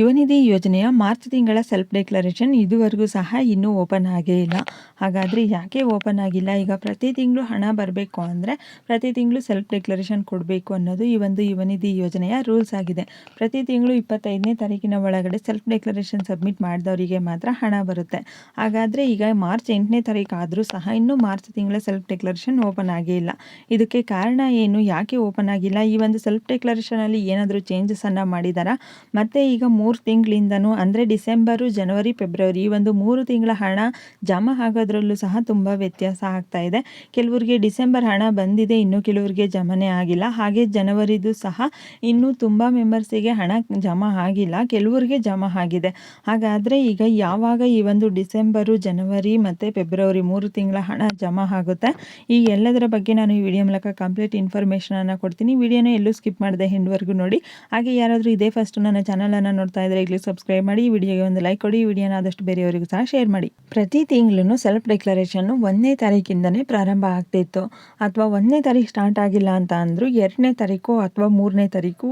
ಯುವನಿಧಿ ಯೋಜನೆಯ ಮಾರ್ಚ್ ತಿಂಗಳ self declaration ಇದುವರೆಗೂ ಸಹ ಇನ್ನೂ ಓಪನ್ ಆಗೇ ಇಲ್ಲ. ಹಾಗಾದರೆ ಯಾಕೆ ಓಪನ್ ಆಗಿಲ್ಲ? ಈಗ ಪ್ರತಿ ತಿಂಗಳು ಹಣ ಬರಬೇಕು ಅಂದರೆ ಪ್ರತಿ ತಿಂಗಳು ಸೆಲ್ಫ್ ಡಿಕ್ಲರೇಷನ್ ಕೊಡಬೇಕು ಅನ್ನೋದು ಈ ಒಂದು ಯುವನಿಧಿ ಯೋಜನೆಯ ರೂಲ್ಸ್ ಆಗಿದೆ. ಪ್ರತಿ ತಿಂಗಳು ಇಪ್ಪತ್ತೈದನೇ ತಾರೀಕಿನ ಒಳಗಡೆ ಸೆಲ್ಫ್ ಡಿಕ್ಲರೇಷನ್ ಸಬ್ಮಿಟ್ ಮಾಡಿದವರಿಗೆ ಮಾತ್ರ ಹಣ ಬರುತ್ತೆ. ಹಾಗಾದರೆ ಈಗ ಮಾರ್ಚ್ ಎಂಟನೇ ತಾರೀಕು ಆದರೂ ಸಹ ಇನ್ನೂ ಮಾರ್ಚ್ ತಿಂಗಳ ಸೆಲ್ಫ್ ಡಿಕ್ಲರೇಷನ್ ಓಪನ್ ಆಗೇ ಇಲ್ಲ. ಇದಕ್ಕೆ ಕಾರಣ ಏನು? ಯಾಕೆ ಓಪನ್ ಆಗಿಲ್ಲ? ಈ ಒಂದು ಸೆಲ್ಫ್ ಡಿಕ್ಲರೇಷನಲ್ಲಿ ಏನಾದರೂ ಚೇಂಜಸನ್ನು ಮಾಡಿದಾರಾ? ಮತ್ತು ಈಗ ಮೂರು ತಿಂಗಳಿಂದನೂ, ಅಂದರೆ ಡಿಸೆಂಬರು, ಜನವರಿ, ಫೆಬ್ರವರಿ ಈ ಒಂದು ಮೂರು ತಿಂಗಳ ಹಣ ಜಮಾ ಆಗೋದ್ರಲ್ಲೂ ಸಹ ತುಂಬ ವ್ಯತ್ಯಾಸ ಆಗ್ತಾ ಇದೆ. ಕೆಲವರಿಗೆ ಡಿಸೆಂಬರ್ ಹಣ ಬಂದಿದೆ, ಇನ್ನು ಕೆಲವರಿಗೆ ಜಮನೇ ಆಗಿಲ್ಲ. ಹಾಗೆ ಜನವರಿದು ಸಹ ಇನ್ನೂ ತುಂಬ ಮೆಂಬರ್ಸಿಗೆ ಹಣ ಜಮಾ ಆಗಿಲ್ಲ, ಕೆಲವರಿಗೆ ಜಮಾ ಆಗಿದೆ. ಹಾಗಾದರೆ ಈಗ ಯಾವಾಗ ಈ ಒಂದು ಡಿಸೆಂಬರು, ಜನವರಿ ಮತ್ತು ಫೆಬ್ರವರಿ ಮೂರು ತಿಂಗಳ ಹಣ ಜಮಾ ಆಗುತ್ತೆ? ಈ ಎಲ್ಲದರ ಬಗ್ಗೆ ನಾನು ಈ ವಿಡಿಯೋ ಮೂಲಕ ಕಂಪ್ಲೀಟ್ ಇನ್ಫಾರ್ಮೇಷನನ್ನು ಕೊಡ್ತೀನಿ. ವಿಡಿಯೋನ ಎಲ್ಲೂ ಸ್ಕಿಪ್ ಮಾಡಿದೆ ಹೆಂಡ್ವರೆಗೂ ನೋಡಿ. ಹಾಗೆ ಯಾರಾದರೂ ಇದೇ ಫಸ್ಟ್ ನನ್ನ ಚಾನಲನ್ನು ನೋಡ್ತಾ ಇದ್ದರೆ ಇಲ್ಲಿ ಸಬ್ಸ್ಕ್ರೈಬ್ ಮಾಡಿ, ಈ ವಿಡಿಯೋಗೆ ಒಂದು ಲೈಕ್ ಕೊಡಿ, ಈ ವಿಡಿಯೋನ ಆದಷ್ಟು ಬೇರೆಯವರಿಗೂ ಸಹ ಶೇರ್ ಮಾಡಿ. ಪ್ರತಿ ತಿಂಗಳೂ ಸೆಲ್ಫ್ ಡೆಕ್ಲರೇಷನ್ನು ಒಂದನೇ ತಾರೀಕಿಂದನೇ ಪ್ರಾರಂಭ ಆಗ್ತಿತ್ತು ಅಥವಾ ಒಂದನೇ ತಾರೀಕು ಸ್ಟಾರ್ಟ್ ಆಗಿಲ್ಲ ಅಂತ ಅಂದರೂ ಎರಡನೇ ತಾರೀಕು ಅಥವಾ ಮೂರನೇ ತಾರೀಕು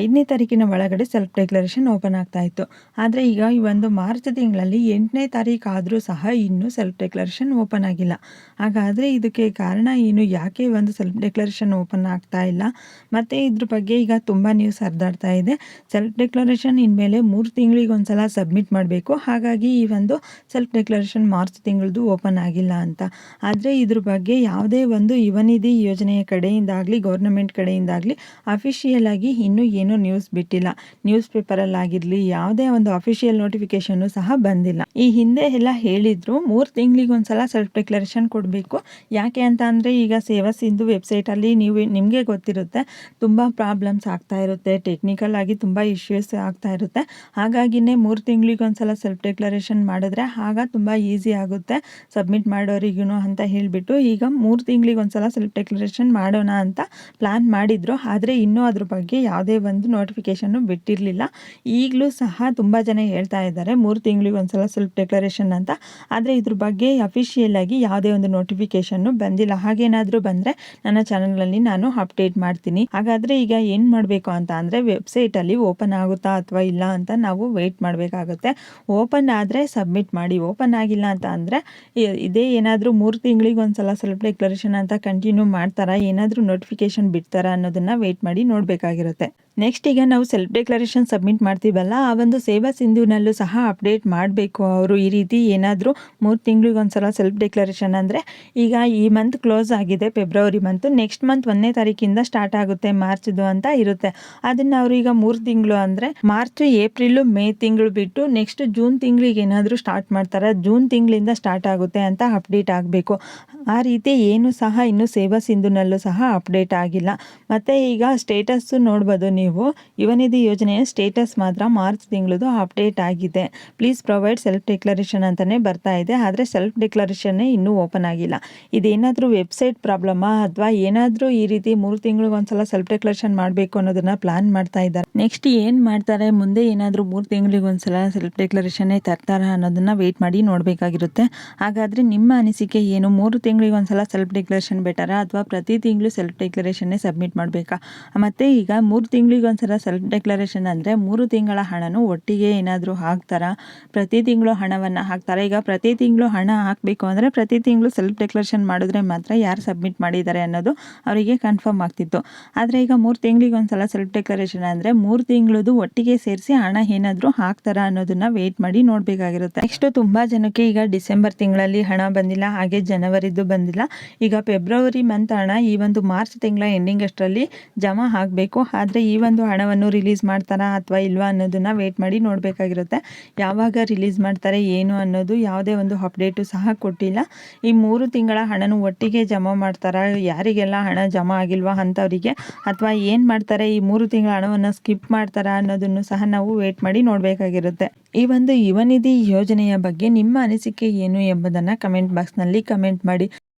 ಐದನೇ ತಾರೀಕಿನ ಒಳಗಡೆ ಸೆಲ್ಫ್ ಡಿಕ್ಲರೇಷನ್ ಓಪನ್ ಆಗ್ತಾ ಇತ್ತು. ಆದರೆ ಈಗ ಈ ಒಂದು ಮಾರ್ಚ್ ತಿಂಗಳಲ್ಲಿ ಎಂಟನೇ ತಾರೀಕು ಆದರೂ ಸಹ ಇನ್ನೂ ಸೆಲ್ಫ್ ಡಿಕ್ಲರೇಷನ್ ಓಪನ್ ಆಗಿಲ್ಲ. ಹಾಗಾದರೆ ಇದಕ್ಕೆ ಕಾರಣ ಏನು? ಯಾಕೆ ಒಂದು ಸೆಲ್ಫ್ ಡಿಕ್ಲರೇಷನ್ ಓಪನ್ ಆಗ್ತಾ ಇಲ್ಲ? ಮತ್ತು ಇದ್ರ ಬಗ್ಗೆ ಈಗ ತುಂಬ ನ್ಯೂಸ್ ಹರಿದಾಡ್ತಾ ಇದೆ. ಸೆಲ್ಫ್ ಡಿಕ್ಲರೇಷನ್ ಇನ್ಮೇಲೆ ಮೂರು ತಿಂಗಳಿಗೆ ಒಂದು ಸಲ ಸಬ್ಮಿಟ್ ಮಾಡಬೇಕು. ಹಾಗಾಗಿ ಈ ಒಂದು ಸೆಲ್ಫ್ ಡೆಕ್ಲರೇಷನ್ ಮಾರ್ಚ್ ತಿಂಗಳದು ಓಪನ್ ಆಗಿಲ್ಲ ಅಂತ. ಆದರೆ ಇದ್ರ ಬಗ್ಗೆ ಯಾವುದೇ ಒಂದು ಯುವನಿಧಿ ಯೋಜನೆಯ ಕಡೆಯಿಂದಾಗಲಿ ಗೌರ್ನಮೆಂಟ್ ಕಡೆಯಿಂದಾಗಲಿ ಅಫಿಷಿಯಲ್ ಆಗಿ ಇನ್ನೂ ಏನೂ ನ್ಯೂಸ್ ಬಿಟ್ಟಿಲ್ಲ. ನ್ಯೂಸ್ ಪೇಪರಲ್ಲಾಗಿರಲಿ ಯಾವುದೇ ಒಂದು ಅಫಿಷಿಯಲ್ ನೋಟಿಫಿಕೇಶನ್ನು ಸಹ ಬಂದಿಲ್ಲ. ಈ ಹಿಂದೆ ಎಲ್ಲ ಹೇಳಿದ್ರು, ಮೂರು ತಿಂಗಳಿಗೆ ಒಂದು ಸಲ ಸೆಲ್ಫ್ ಡೆಕ್ಲರೇಷನ್ ಕೊಡಬೇಕು. ಯಾಕೆ ಅಂತ ಅಂದರೆ ಈಗ ಸೇವಾ ಸಿಂಧು ವೆಬ್ಸೈಟಲ್ಲಿ ನೀವು, ನಿಮಗೆ ಗೊತ್ತಿರುತ್ತೆ, ತುಂಬ ಪ್ರಾಬ್ಲಮ್ಸ್ ಆಗ್ತಾ ಇರುತ್ತೆ. ಟೆಕ್ನಿಕಲ್ ಆಗಿ ತುಂಬ ಇಶ್ಯೂಸ್ ಆಗ್ತಾ ಇರುತ್ತೆ. ಹಾಗಾಗಿನೇ ಮೂರು ತಿಂಗಳಿಗೆ ಒಂದ್ಸಲ ಸೆಲ್ಫ್ ಡಿಕ್ಲರೇಷನ್ ಮಾಡಿದ್ರೆ ಆಗ ತುಂಬ ಈಸಿ ಆಗುತ್ತೆ. ಸಬ್ಮಿಟ್ ಮಾಡೋರಿಗೂ ಅಂತ ಹೇಳಿಬಿಟ್ಟು ಈಗ ಮೂರು ತಿಂಗಳಿಗೆ ಒಂದ್ಸಲ ಸೆಲ್ಫ್ ಡಿಕ್ಲರೇಷನ್ ಮಾಡೋಣ ಅಂತ ಪ್ಲ್ಯಾನ್ ಮಾಡಿದ್ರು. ಆದರೆ ಇನ್ನೂ ಅದ್ರ ಬಗ್ಗೆ ಯಾವುದೇ ಒಂದು ನೋಟಿಫಿಕೇಷನ್ನು ಬಿಟ್ಟಿರಲಿಲ್ಲ. ಈಗಲೂ ಸಹ ತುಂಬ ಜನ ಹೇಳ್ತಾ ಇದ್ದಾರೆ ಮೂರು ತಿಂಗಳಿಗೆ ಒಂದ್ಸಲ ಸೆಲ್ಫ್ ಡಿಕ್ಲರೇಷನ್ ಅಂತ. ಆದರೆ ಇದ್ರ ಬಗ್ಗೆ ಅಫಿಷಿಯಲ್ ಆಗಿ ಯಾವುದೇ ಒಂದು ನೋಟಿಫಿಕೇಷನ್ನು ಬಂದಿಲ್ಲ. ಹಾಗೇನಾದರೂ ಬಂದರೆ ನನ್ನ ಚಾನಲಲ್ಲಿ ನಾನು ಅಪ್ಡೇಟ್ ಮಾಡ್ತೀನಿ. ಹಾಗಾದರೆ ಈಗ ಏನು ಮಾಡಬೇಕು ಅಂತ ಅಂದರೆ ವೆಬ್ಸೈಟಲ್ಲಿ ಓಪನ್ ಆಗುತ್ತಾ ಅಥವಾ ಇಲ್ಲ ಅಂತ ನಾವು ವೆಯ್ಟ್ ಮಾಡಬೇಕಾಗುತ್ತೆ. ಓಪನ್ ಆದರೆ ಸಬ್ಮಿಟ್ ಮಾಡಿ. ಓಪನ್ ಆಗಿಲ್ಲ ಅಂತ ಅಂದರೆ ಇದೇ ಏನಾದರೂ ಮೂರು ತಿಂಗಳಿಗೆ ಒಂದು ಸಲ ಸೆಲ್ಫ್ ಡಿಕ್ಲರೇಷನ್ ಅಂತ ಕಂಟಿನ್ಯೂ ಮಾಡ್ತಾರಾ? ಏನಾದರೂ ನೋಟಿಫಿಕೇಶನ್ ಬಿಡ್ತಾರಾ ಅನ್ನೋದನ್ನು ವೆಯ್ಟ್ ಮಾಡಿ ನೋಡಬೇಕಾಗಿರುತ್ತೆ. ನೆಕ್ಸ್ಟ್ ಈಗ ನಾವು ಸೆಲ್ಫ್ ಡೆಕ್ಲರೇಷನ್ ಸಬ್ಮಿಟ್ ಮಾಡ್ತೀವಲ್ಲ, ಆ ಒಂದು ಸೇವಾ ಸಿಂಧುನಲ್ಲೂ ಸಹ ಅಪ್ಡೇಟ್ ಮಾಡಬೇಕು ಅವರು ಈ ರೀತಿ ಏನಾದರೂ ಮೂರು ತಿಂಗಳಿಗೆ ಒಂದ್ಸಲ ಸೆಲ್ಫ್ ಡೆಕ್ಲರೇಷನ್ ಅಂದರೆ ಈಗ ಈ ಮಂತ್ ಕ್ಲೋಸ್ ಆಗಿದೆ ಫೆಬ್ರವರಿ ಮಂತು ನೆಕ್ಸ್ಟ್ ಮಂತ್ ಒಂದನೇ ತಾರೀಕಿಂದ ಸ್ಟಾರ್ಟ್ ಆಗುತ್ತೆ ಮಾರ್ಚ್ದು ಅಂತ ಇರುತ್ತೆ. ಅದನ್ನು ಅವರು ಈಗ ಮೂರು ತಿಂಗಳು ಅಂದರೆ ಮಾರ್ಚ್, ಏಪ್ರಿಲು, ಮೇ ತಿಂಗಳು ಬಿಟ್ಟು ನೆಕ್ಸ್ಟ್ ಜೂನ್ ತಿಂಗಳಿಗೆ ಏನಾದರೂ ಸ್ಟಾರ್ಟ್ ಮಾಡ್ತಾರೆ, ಜೂನ್ ತಿಂಗಳಿಂದ ಸ್ಟಾರ್ಟ್ ಆಗುತ್ತೆ ಅಂತ ಅಪ್ಡೇಟ್ ಆಗಬೇಕು. ಆ ರೀತಿ ಏನು ಸಹ ಇನ್ನೂ ಸೇವಾ ಸಿಂಧುನಲ್ಲೂ ಸಹ ಅಪ್ಡೇಟ್ ಆಗಿಲ್ಲ. ಮತ್ತು ಈಗ ಸ್ಟೇಟಸ್ಸು ನೋಡ್ಬೋದು ನೀವು ಯುವನಿಧಿ ಯೋಜನೆಯ ಸ್ಟೇಟಸ್ ಮಾತ್ರ ಮಾರ್ಚ್ ತಿಂಗಳದು ಅಪ್ಡೇಟ್ ಆಗಿದೆ. ಪ್ಲೀಸ್ ಪ್ರೊವೈಡ್ ಸೆಲ್ಫ್ ಡಿಕ್ಲರೇಷನ್ ಅಂತಲೇ ಬರ್ತಾ ಇದೆ, ಆದರೆ ಸೆಲ್ಫ್ ಡಿಕ್ಲರೇಷನ್ನೇ ಇನ್ನೂ ಓಪನ್ ಆಗಿಲ್ಲ. ಇದೇನಾದರೂ ವೆಬ್ಸೈಟ್ ಪ್ರಾಬ್ಲಮ್ಮಾ ಅಥವಾ ಏನಾದರೂ ಈ ರೀತಿ ಮೂರು ತಿಂಗಳಿಗೊಂದ್ಸಲ ಸೆಲ್ಫ್ ಡಿಕ್ಲರೇಷನ್ ಮಾಡಬೇಕು ಅನ್ನೋದನ್ನ ಪ್ಲಾನ್ ಮಾಡ್ತಾ ಇದ್ದಾರೆ. ನೆಕ್ಸ್ಟ್ ಏನು ಮಾಡ್ತಾರೆ? ಮುಂದೆ ಏನಾದರೂ ಮೂರು ತಿಂಗಳಿಗೆ ಒಂದ್ಸಲ ಸೆಲ್ಫ್ ಡೆಕ್ಲರೇಷನ್ನೇ ತರ್ತಾರ ಅನ್ನೋದನ್ನು ವೆಯ್ಟ್ ಮಾಡಿ ನೋಡಬೇಕಾಗಿರುತ್ತೆ. ಹಾಗಾದರೆ ನಿಮ್ಮ ಅನಿಸಿಕೆ ಏನು? ಮೂರು ತಿಂಗಳಿಗೆ ಒಂದ್ಸಲ ಸೆಲ್ಫ್ ಡಿಕ್ಲರೇಷನ್ ಬೆಟರ? ಅಥವಾ ಪ್ರತಿ ತಿಂಗಳು ಸೆಲ್ಫ್ ಡೆಕ್ಲರೇಷನ್ನೇ ಸಬ್ಮಿಟ್ ಮಾಡಬೇಕಾ? ಮತ್ತು ಈಗ ಮೂರು ತಿಂಗಳಿಗೆ ಒಂದ್ಸಲ ಸೆಲ್ಫ್ ಡೆಕ್ಲರೇಷನ್ ಅಂದರೆ ಮೂರು ತಿಂಗಳ ಹಣನೂ ಒಟ್ಟಿಗೆ ಏನಾದರೂ ಹಾಕ್ತಾರಾ? ಪ್ರತಿ ತಿಂಗಳು ಹಣವನ್ನು ಹಾಕ್ತಾರೆ? ಈಗ ಪ್ರತಿ ತಿಂಗಳು ಹಣ ಹಾಕಬೇಕು ಅಂದರೆ ಪ್ರತಿ ತಿಂಗಳು ಸೆಲ್ಫ್ ಡಿಕ್ಲರೇಷನ್ ಮಾಡಿದ್ರೆ ಮಾತ್ರ ಯಾರು ಸಬ್ಮಿಟ್ ಮಾಡಿದ್ದಾರೆ ಅನ್ನೋದು ಅವರಿಗೆ ಕನ್ಫರ್ಮ್ ಆಗ್ತಿತ್ತು. ಆದರೆ ಈಗ ಮೂರು ತಿಂಗಳಿಗೆ ಒಂದ್ಸಲ ಸೆಲ್ಫ್ ಡಿಕ್ಲರೇಷನ್ ಅಂದರೆ ಮೂರು ತಿಂಗಳದು ಒಟ್ಟಿಗೆ ಸೇರಿಸಿ ಹಣ ಏನಾದರೂ ಹಾಕ್ತಾರಾ ಅನ್ನೋದನ್ನ ವೇಟ್ ಮಾಡಿ ನೋಡಬೇಕಾಗಿರುತ್ತೆ. ನೆಕ್ಸ್ಟ್ ತುಂಬ ಜನಕ್ಕೆ ಈಗ ಡಿಸೆಂಬರ್ ತಿಂಗಳಲ್ಲಿ ಹಣ ಬಂದಿಲ್ಲ, ಹಾಗೆ ಜನವರಿದು ಬಂದಿಲ್ಲ. ಈಗ ಫೆಬ್ರವರಿ ಮಂತ್ ಹಣ ಈ ಒಂದು ಮಾರ್ಚ್ ತಿಂಗಳ ಎಂಡಿಂಗ್ ಅಷ್ಟರಲ್ಲಿ ಜಮಾ ಆಗಬೇಕು. ಆದರೆ ಈ ಒಂದು ಹಣವನ್ನು ರಿಲೀಸ್ ಮಾಡ್ತಾರಾ ಅಥವಾ ಇಲ್ವಾ ಅನ್ನೋದನ್ನ ವೇಟ್ ಮಾಡಿ ನೋಡಬೇಕಾಗಿರುತ್ತೆ. ಯಾವಾಗ ರಿಲೀಸ್ ಮಾಡ್ತಾರೆ, ಏನು ಅನ್ನೋದು ಯಾವುದೇ ಒಂದು ಅಪ್ಡೇಟು ಸಹ ಕೊಟ್ಟಿಲ್ಲ. ಈ ಮೂರು ತಿಂಗಳ ಹಣನು ಒಟ್ಟಿಗೆ ಜಮಾ ಮಾಡ್ತಾರಾ, ಯಾರಿಗೆಲ್ಲ ಹಣ ಜಮಾ ಆಗಿಲ್ವಾ ಅಂಥವರಿಗೆ ಅಥವಾ ಏನು ಮಾಡ್ತಾರೆ, ಈ ಮೂರು ತಿಂಗಳ ಹಣವನ್ನು ಸ್ಕಿಪ್ ಮಾಡ್ತಾರಾ ಅನ್ನೋದನ್ನು ಸಹ ನಾವು ವೇಟ್ ಮಾಡಿ ನೋಡಬೇಕಾಗಿರುತ್ತೆ. ಈ ಒಂದು ಯುವನಿಧಿ ಯೋಜನೆಯ ಬಗ್ಗೆ ನಿಮ್ಮ ಅನಿಸಿಕೆ ಏನು ಎಂಬುದನ್ನು ಕಮೆಂಟ್ ಬಾಕ್ಸ್ನಲ್ಲಿ ಕಮೆಂಟ್ ಮಾಡಿ.